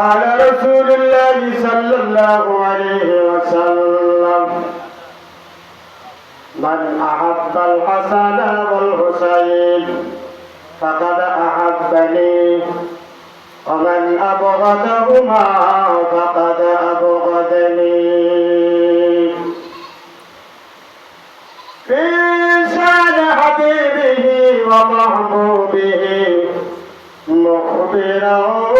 قال رسول الله صلى الله عليه وسلم من أحب الحسن والحسين فقد أحبني ومن أبغضهما فقد أبغضني. في شأن حبيبه ومحبوبه مخبرا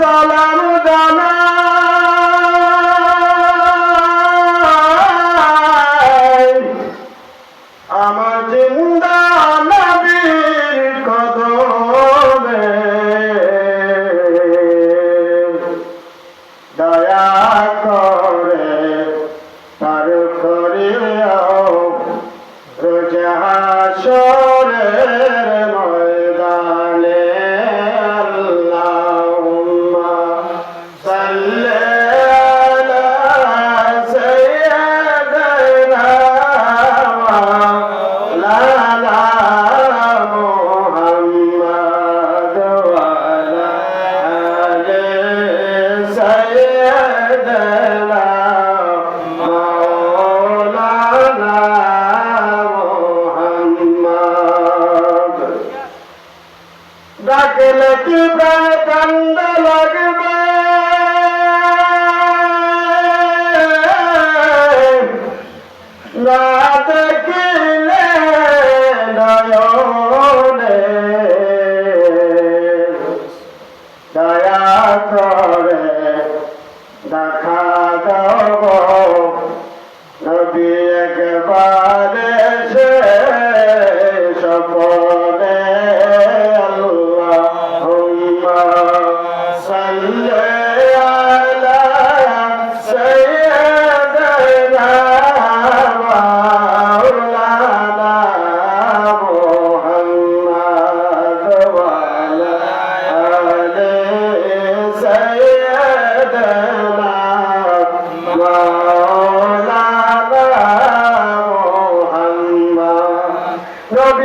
Salam Dana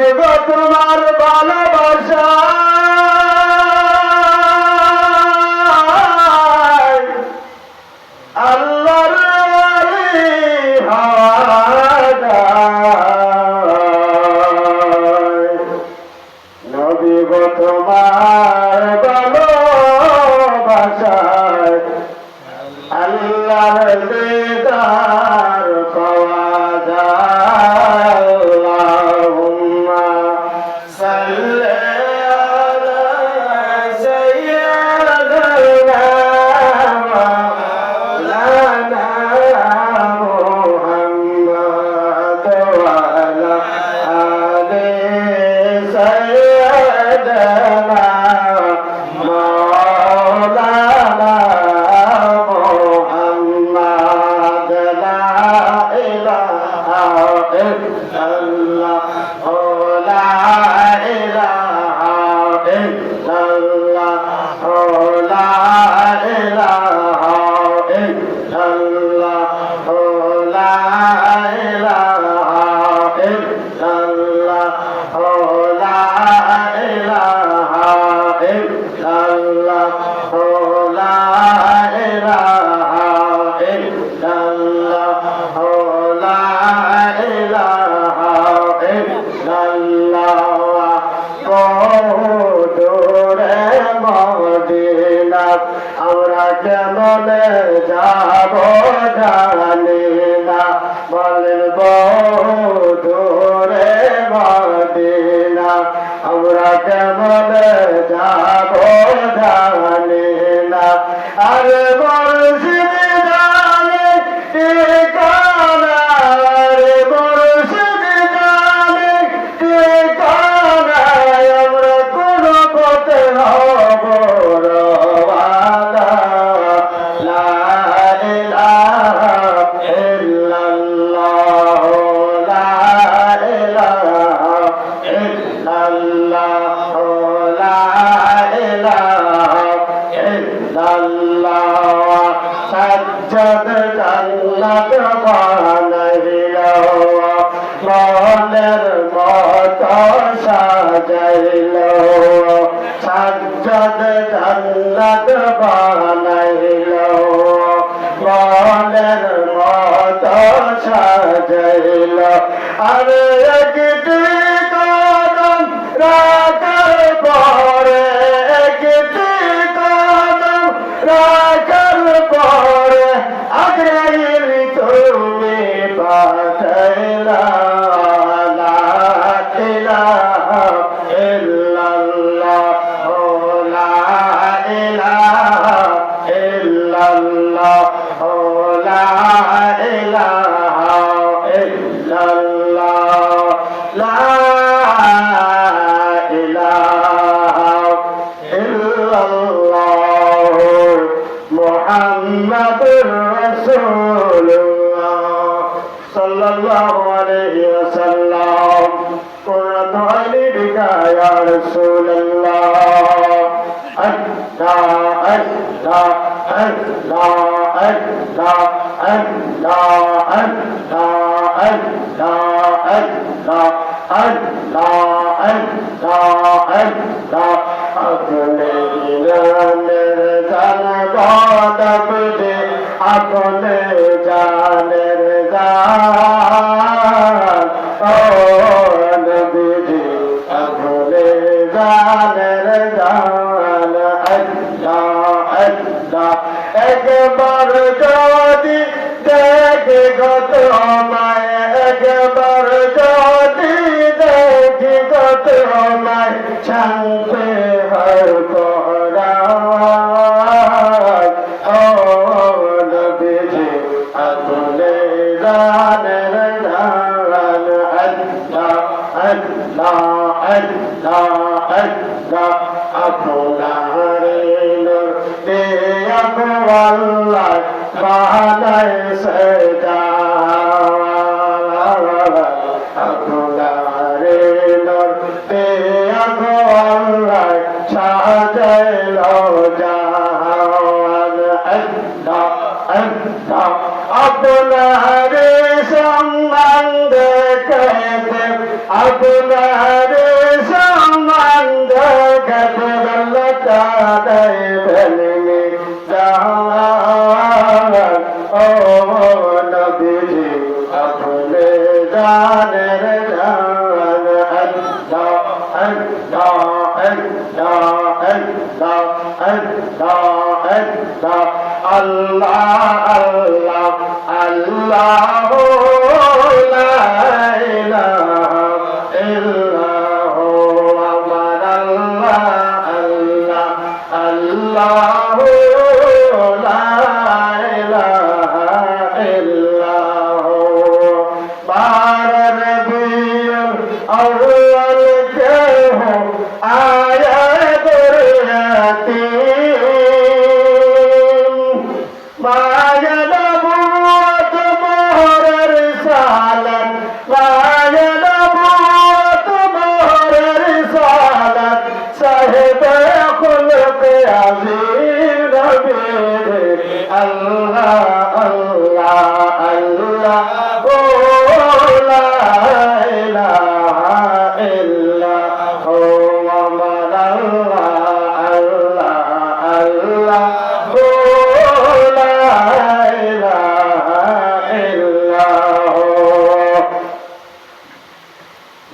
দেব তোমার ভালোবাসা। জান্নাত বানাইল মনের মত সাজাইল। আর আকলে জানে আপনার তে আপনার গানের গান আল্লাহ আল্লাহ আল্লাহ আল্লাহ আল্লাহ আল্লাহ আল্লাহ আল্লাহ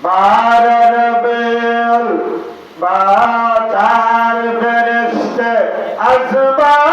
বারের বেল বাচার ফেরেস্তে আসবা।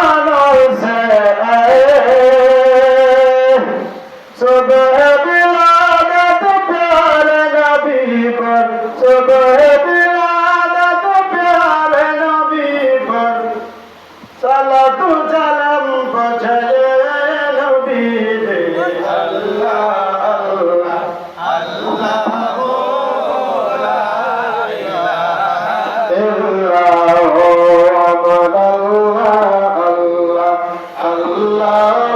الله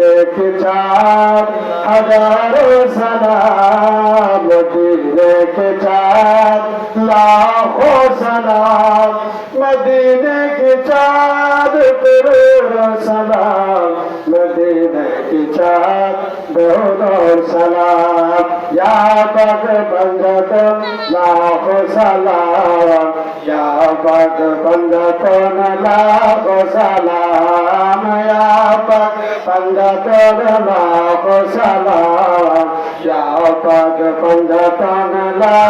রেখে চার হাজারো সালাম নদীর রেখে চার লাখো সালাম। মদিনে কে চাঁদ করোড় সালাম? মদিনে কে চাঁদ দৌড় সালাম? يا بد بندة لا سلام يا بد بندة لا سلام يا بد بندة لا سلام يا بد بندة لا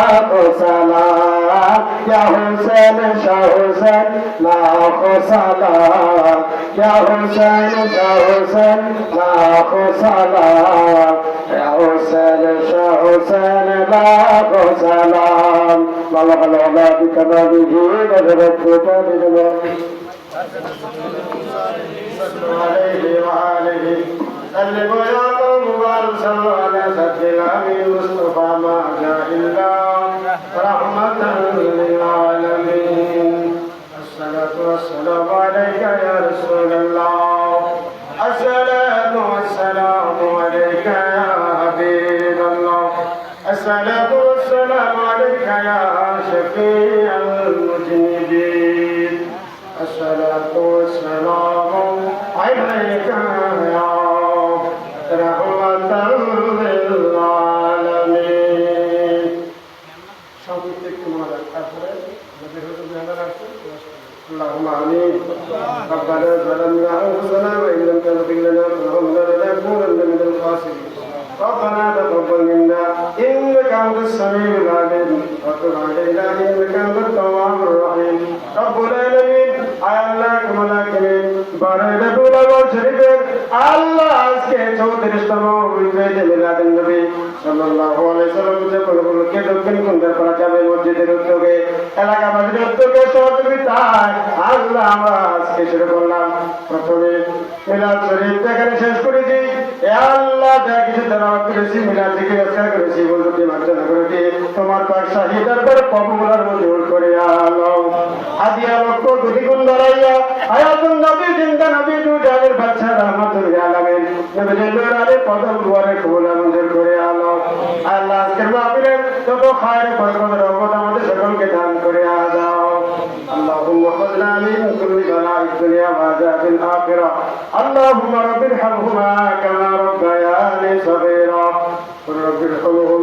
سلام يا حسين شاه حسين لا سلام يا حسين شاه حسين لا سلام يا حسين يا حسين لا سلام بلغ العلا بكماله وبركته بجماله صلوا عليه وآله. سلموا يا قوم صلوا على سيد مصطفى ما جاء رحمة للعالمين. الصلاة والسلام عليك يا رسول الله. يا شفيع المذنبين الصلاة والسلام عليك. বলকে দক্ষিণ কুন্দার করা যাবে মসজিদের উদ্যোগে। এলাকাবাসীর উদ্যোগে সহযোগিতায় আল্লাহ আমরা আজকে শুরু করলাম প্রথমে মিলাদ শরীফ। এখানে শেষ করেছি। আল্লাহ যা কিছু তেলাওয়াত করেছি, মিলাদ থেকে রক্ষা করেছি বন্ধুটি মার্জনা করেছি। তোমার পাক শাহিদার পর কবুলার মঞ্জুর করে আলো। হাদিয়া লক্ষ কোটি গুণ বাড়াইয়া, হায়াতুন নবী, জিন্দা নবী, দু জানের বাচ্চা রহমাতুল আলামিন। নবী জিন্দুর আলী পদম দুয়ারে কবুলার মঞ্জুর করে আলো। আল্লাহ আজকের মাহফিলের যত খায়ের বরকত রহমত আমাদের সকলকে দান করে দাও اللهم خذنا من كل بلاء الدنيا وعذاب الآخرة. اللهم رب ارحمهما كما ربياني صغيرا. قل رب ارحمهما